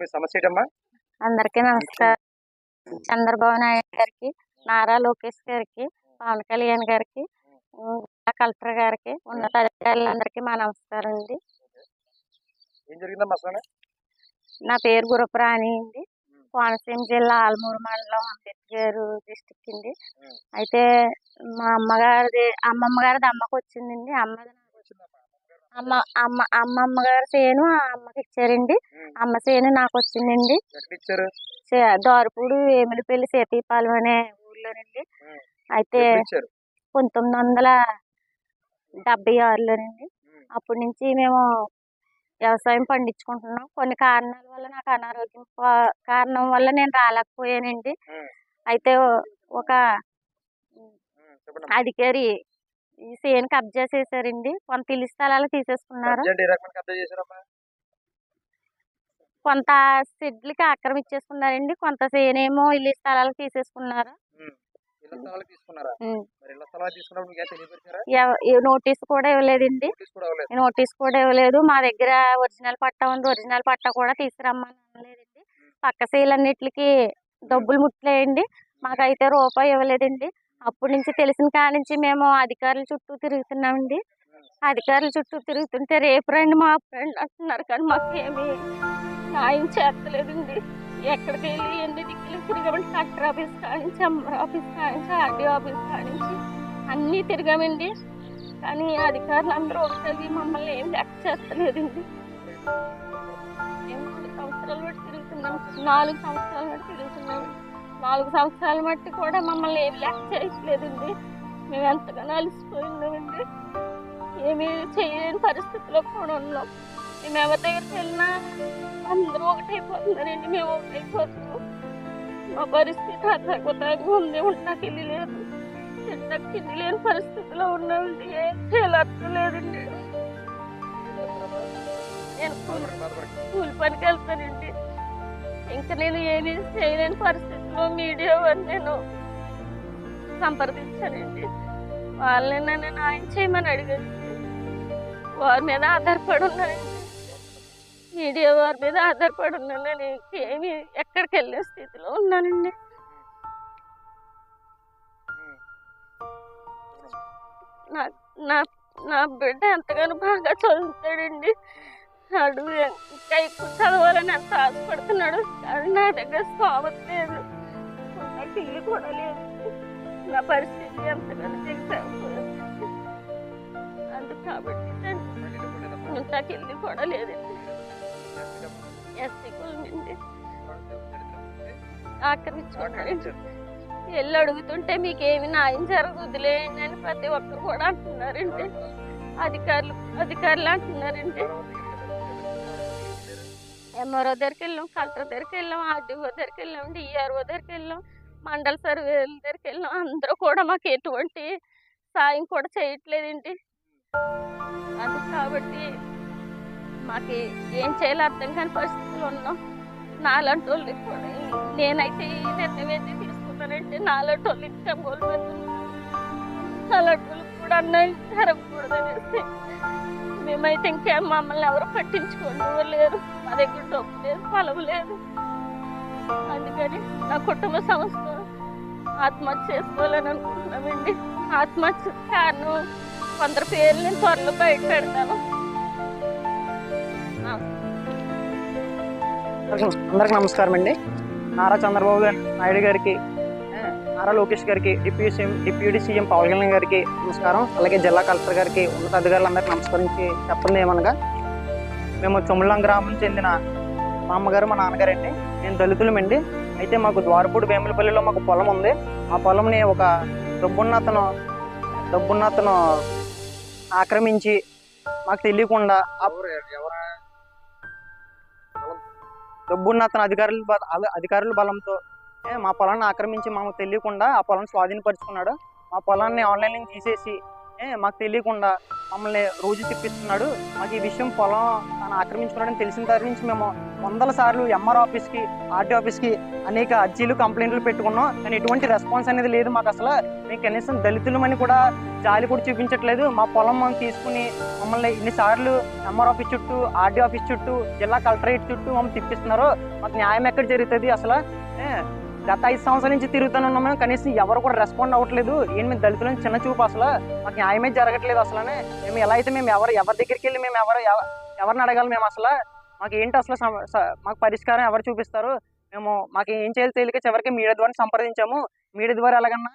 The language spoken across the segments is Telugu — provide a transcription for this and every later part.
ఏంటమ్మా? అందరికీ నమస్కారం. చంద్రబాబు నాయుడు గారికి నారా లోకేష్ గారికి పవన్ కళ్యాణ్ గారికి కలెక్టర్ గారికి ఉన్నతాధికారులందరికీ మా నమస్కారం అండి. ఏం జరిగిందమ్మా అసలు? నా పేరు గురప్రాణి అండి. కోనసీమ జిల్లా ఆలమూరు మండలం అంబేద్కర్ డిస్టిక్ అండి. అయితే మా అమ్మగారిది అమ్మమ్మ గారిది అమ్మకు వచ్చిందండి. అమ్మది. అమ్మ అమ్మ అమ్మమ్మ గారి చేను ఆ అమ్మకి ఇచ్చారండి. అమ్మ చేను నాకు వచ్చిందండి. దోరపూడి వేములపల్లి సీతీపాలెం అనే ఊర్లోనండి. అయితే పంతొమ్మిది వందల డెబ్బై ఆరులోనండి. అప్పటి నుంచి మేము వ్యవసాయం పండించుకుంటున్నాం. కొన్ని కారణాల వల్ల నాకు అనారోగ్యం కారణం వల్ల నేను రాలేకపోయానండి. అయితే ఒక అధికారి ఈ సేను కబ్జా చేశారండి కొంత ఇల్లు స్థలాలు తీసేసుకున్నారు. కొంత షెడ్లకి ఆక్రమించేసుకున్నారండి కొంత సేనేమో ఇల్లు స్థలాలు తీసేసుకున్నారు. నోటీస్ కూడా ఇవ్వలేదండి. నోటీస్ కూడా ఇవ్వలేదు. మా దగ్గర ఒరిజినల్ పట్టా ఉంది. ఒరిజినల్ పట్టా కూడా తీసుకురమ్మని అనలేదండి. పక్క సీలన్నిటికి డబ్బులు ముట్టలేయండి మాకైతే రూపాయి ఇవ్వలేదండి. అప్పటి నుంచి తెలిసిన కాడి నుంచి మేము అధికారుల చుట్టూ తిరుగుతున్నామండి. అధికారుల చుట్టూ తిరుగుతుంటే రేపు రండి మా ఫ్రెండ్ అంటున్నారు కానీ మాకు ఏమి న్యాయం చేస్తలేదండి. ఎక్కడికి వెళ్ళి ఎన్ని దిక్కులు తిరిగామండి. కలెక్టర్ ఆఫీస్ కానించి ఎంఆర్ ఆఫీస్ కానించి ఆర్డీఓ ఆఫీస్ కానించి అన్నీ తిరిగామండి. కానీ అధికారులు అందరూ ఒకసారి మమ్మల్ని ఏం లెక్క చేస్తలేదండి. మేము మూడు సంవత్సరాలు బట్టి తిరుగుతున్నాం. నాలుగు సంవత్సరాలు బట్టి తిరుగుతున్నాం. నాలుగు సంవత్సరాల బట్టి కూడా మమ్మల్ని ఏం లెక్క చేయట్లేదండి. మేము ఎంతగానో అలసిపోయినామండి. ఏమీ చేయలేని పరిస్థితిలో కూడా ఉన్నాం. మేము ఎవరి దగ్గరికి వెళ్ళినా అందరూ ఒకటైపోతున్నారండి. మేము ఒకటైపోతున్నాం. మా పరిస్థితి అతగతాగా ఉంది. ఉండడానికి ఇల్లు లేదు. తింటాకి తిండి లేని పరిస్థితిలో ఉన్నామండి. ఏం చేయాలో అర్థం లేదండి. నేను కూలి పనికి వెళ్తానండి. ఇంకా నేను ఏమీ చేయలేని పరిస్థితిలో మీడియా వారిని నేను సంప్రదించానండి. వాళ్ళని నన్ను న్యాయం చేయమని అడిగాను వారి మీద ఆధారపడి ఉన్నానండి. మీడియా వారి మీద ఆధారపడి ఉన్నాను. నేను ఏమి ఎక్కడికి వెళ్ళే స్థితిలో ఉన్నానండి. నా నా నా బిడ్డ ఎంతగానో బాగా చదువుతాడండి. అడుగు ఇంకా ఎక్కువ చదవాలని ఎంత ఆశపడుతున్నాడు కానీ నా దగ్గర స్తోమత లేదు. నాకు ఇల్లు కూడా లేదు. నా పరిస్థితి ఎంతగానో దిగజారిపోయింది. అందుకు కాబట్టి నేను నాకు ఇల్లు కూడా లేదు. లేదండి ఎస్సీ నుండి దళితులు వెళ్ళి అడుగుతుంటే మీకేమి న్యాయం జరగదులే అని ప్రతి ఒక్కరు కూడా అంటున్నారండి అధికారులు అధికారులు అంటున్నారండి ఎంఆర్ఓ దగ్గరికి వెళ్ళాం కలెక్టర్ దగ్గరికి వెళ్ళాం ఆర్డీఓ దగ్గరికి వెళ్ళాం డిఆర్ఓ దగ్గరికి వెళ్ళాం. మండల సర్వేల దగ్గరికి వెళ్ళాం అందరూ కూడా మాకు ఎటువంటి సాయం కూడా చేయట్లేదండి. అది కాబట్టి మాకు ఏం చేయాలో అర్థం కాని పరిస్థితులు ఉన్నాం. నాలాంటి వాళ్ళకి కూడా నేనైతే ఈ నిర్ణయం అయితే తీసుకున్నానంటే నాలాంటి వాళ్ళు ఇంకా కోల్పోతున్నాం అలాంటి వాళ్ళకి కూడా అన్నం జరగకూడదనేసి మేమైతే ఇంకేం మమ్మల్ని ఎవరు పట్టించుకోండి లేరు మా దగ్గర డబ్బు లేదు పొలం లేదు. అందుకని నా కుటుంబ సంస్థ ఆత్మహత్య చేసుకోవాలని అనుకుంటున్నామండి ఆత్మహత్య కారణం కొందరు పేర్లు నేను త్వరలో బయట పెడతాను. అందరికి నమస్కారం అండి. నారా చంద్రబాబు గారి నాయుడు గారికి నారా లోకేష్ గారికి deputy CM deputy CM Pawan Kalyan గారికి నమస్కారం. అలాగే జిల్లా కలెక్టర్ గారికి ఉన్నతాధికారులందరికీ నమస్కరించి చెప్పండి ఏమనగా మేము చుమ్లం గ్రామం చెందిన మా అమ్మగారు మా నాన్నగారండి. నేను దళితులమండి అయితే మాకు ద్వారపూడి వేములపల్లిలో మాకు పొలం ఉంది. ఆ పొలంని ఒక డబ్బున్న డబ్బున్నతను ఆక్రమించి మాకు తెలియకుండా డబ్బున్నతను అధికారుల అధ- అధికారుల బలంతో మా పొలాన్ని ఆక్రమించి మాకు తెలియకుండా ఆ పొలాన్ని స్వాధీనపరుచుకున్నాడు. మా పొలాన్ని ఆన్లైన్ తీసేసి మాకు తెలియకుండా మమ్మల్ని రోజు తిప్పిస్తున్నాడు. మాకు ఈ విషయం పొలం తను ఆక్రమించుకున్నాడని తెలిసిన తర్వాత నుంచి మేము వందల సార్లు ఎంఆర్ ఆఫీస్కి ఆర్టీ ఆఫీస్కి అనేక అర్జీలు కంప్లైంట్లు పెట్టుకున్నాం. కానీ ఎటువంటి రెస్పాన్స్ అనేది లేదు మాకు అసలు. మేము కనీసం దళితులమని కూడా జాలి కూడా చూపించట్లేదు. మా పొలం మనం తీసుకుని మమ్మల్ని ఇన్నిసార్లు ఎంఆర్ ఆఫీస్ చుట్టూ ఆర్డీ ఆఫీస్ చుట్టూ జిల్లా కలెక్టరేట్ చుట్టూ మమ్మల్ని తిప్పిస్తున్నారు మాకు న్యాయం ఎక్కడ జరుగుతుంది అసలు? గత ఐదు సంవత్సరాల నుంచి తిరుగుతూనే మేము. కనీసం ఎవరు కూడా రెస్పాండ్ అవ్వట్లేదు. ఏం మేము దళితులని చిన్న చూపు అసలు. మాకు న్యాయమే జరగట్లేదు అసలనే. మేము ఎలా అయితే మేము ఎవరు ఎవరి దగ్గరికి వెళ్ళి మేము ఎవరు ఎవ- ఎవరిని అడగాలి మేము అసలు? మాకు ఏంటి అసలు మాకు పరిష్కారం ఎవరు చూపిస్తారు? మేము మాకు ఏం చేయాలి తెలియక చివరికి మీడియా ద్వారా సంప్రదించాము. మీడియా ద్వారా ఎలాగన్నా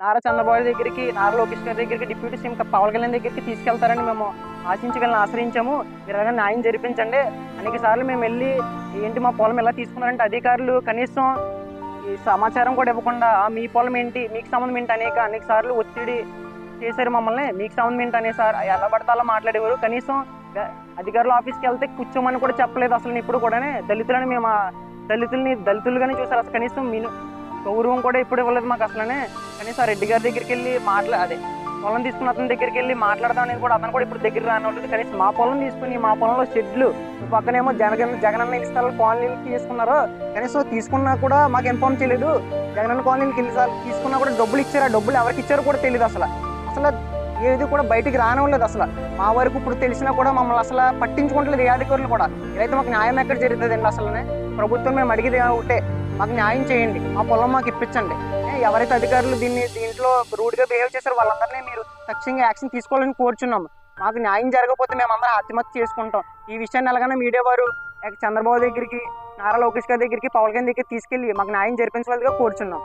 నారా చంద్రబాబు దగ్గరికి నారా లోకేష్ గారి దగ్గరికి డిప్యూటీ సీఎం పవన్ కళ్యాణ్ దగ్గరికి తీసుకెళ్తారని మేము ఆశించి వీళ్ళని ఆశ్రయించాము. మీరు ఎలాగ న్యాయం జరిపించండి. అనేక సార్లు మేము వెళ్ళి ఏంటి మా పొలం ఎలా తీసుకున్నారంటే అధికారులు కనీసం సమాచారం కూడా ఇవ్వకుండా "ఆ, మీ పొలం ఏంటి? మీకు సంబంధం ఏంటి? అనేక అనేక సార్లు ఒత్తిడి చేశారు మమ్మల్ని. మీకు సంబంధం ఏంటి? అనే సార్ ఎలా పడతాలో మాట్లాడేవారు. కనీసం అధికారుల ఆఫీస్కి వెళ్తే కూర్చోమని కూడా చెప్పలేదు అసలు ఇప్పుడు కూడానే. దళితులని మేము దళితుల్ని దళితులుగానే చూసారు అసలు కనీసం మీను గౌరవం కూడా ఇప్పుడు ఇవ్వలేదు మాకు అసలనే. కనీసం రెడ్డి గారి దగ్గరికి వెళ్ళి మాట్లా అదే పొలం తీసుకున్న అతని దగ్గరికి వెళ్ళి మాట్లాడదాం అనేది కూడా అతను కూడా ఇప్పుడు దగ్గర రానివ్వలేదు కనీసం మా పొలం తీసుకుని మా పొలంలో షెడ్లు పక్కనేమో జగన్ జగనన్న ఇల్లు స్థలాలు కాలనీలు తీసుకున్నారు కనీసం తీసుకున్నా కూడా మాకు ఇన్ఫార్మ్ చేయలేదు. జగనన్న కాలనీకి ఇల్లు సార్ తీసుకున్నా కూడా డబ్బులు ఇచ్చారు. ఆ డబ్బులు ఎవరికి ఇచ్చారో కూడా తెలియదు అసలు. అసలు ఏది కూడా బయటికి రానివ్వలేదు అసలు. మా వరకు ఇప్పుడు తెలిసినా కూడా మమ్మల్ని అసలు పట్టించుకోవట్లేదు ఏ అధికారులు కూడా. ఇదైతే మాకు న్యాయం ఎక్కడ జరుగుతుందండి అసలు ప్రభుత్వం మేము అడిగేది ఒకటే మాకు న్యాయం చేయండి. మా పొలం మాకు ఇప్పించండి. ఎవరైతే అధికారులు దీన్ని దీంట్లో రూడ్గా బిహేవ్ చేశారో వాళ్ళందరినీ మీరు తక్షణంగా యాక్షన్ తీసుకోవాలని కోరుచున్నాము. మాకు న్యాయం జరగకపోతే మేము అందరం ఆత్మహత్య చేసుకుంటాం. ఈ విషయాన్ని ఎలాగైనా మీడియా వారు చంద్రబాబు దగ్గరికి నారా లోకేష్ గారి దగ్గరికి పవన్ గారి దగ్గరికి తీసుకెళ్ళి మాకు న్యాయం జరిపించవలసిగా కోరుచున్నాం.